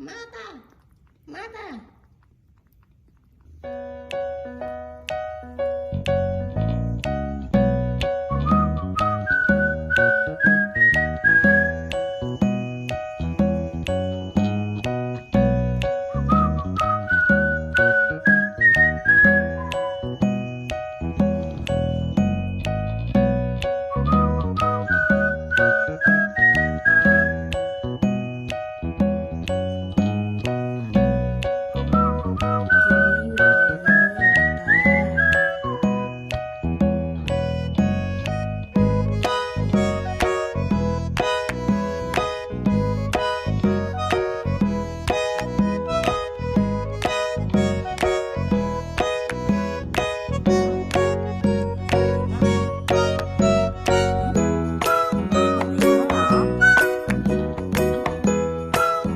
Mata! Mata!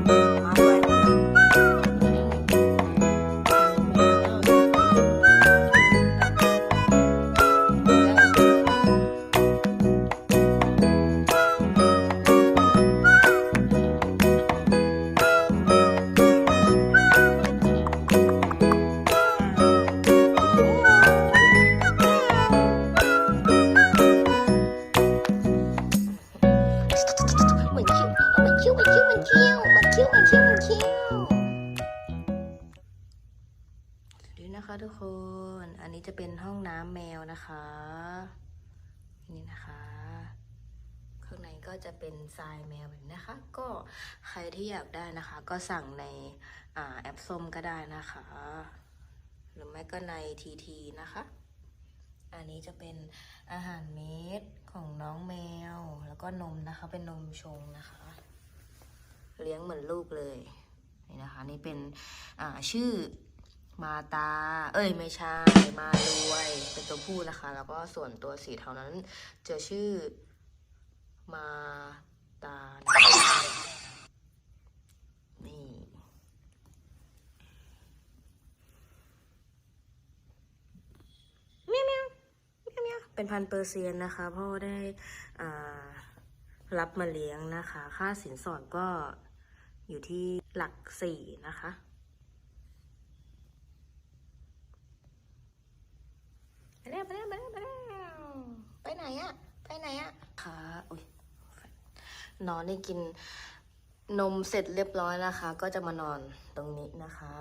เสวัสดีนะคะทุกคน อันนี้จะเป็นห้องน้ำแมวนะคะ นี่นะคะข้างในก็จะเป็นทรายแมวแบบนี้นะคะ ก็ใครที่อยากได้นะคะ ก็สั่งในอ่าแอปส้มก็ได้นะคะ หรือไม่ก็ในทีทีนะคะ อันนี้จะเป็นอาหารเม็ดของน้องแมว แล้วก็นมนะคะ เป็นนมชงนะคะ เลี้ยงเหมือนลูกเลยนี่นะคะ นี่เป็นอ่าชื่อ มาตา เอ้ยไม่ใช่ มารวย เป็นตัวผู้นะคะ แล้วก็ส่วนตัวสีเทานั้น เจะชื่อ มาตานี่เป็นพันเปอร์เซียนนะคะ พ่อได้รับมาเลี้ยงนะคะ ค่าสินสอดก็อยู่ที่หลักสี่นะคะ ไปแล้วไปแล้วไปแล้วไปแล้วไปไหนอะไปไหนอะค่ะอุ้ยนอนได้กินนมเสร็จเรียบร้อยนะคะ ก็จะมานอนตรงนี้นะคะ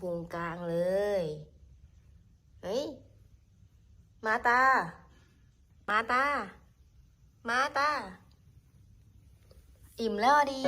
พุงกลางเลย เฮ้ย มาตา มาตา มาตา อิ่มแล้วดี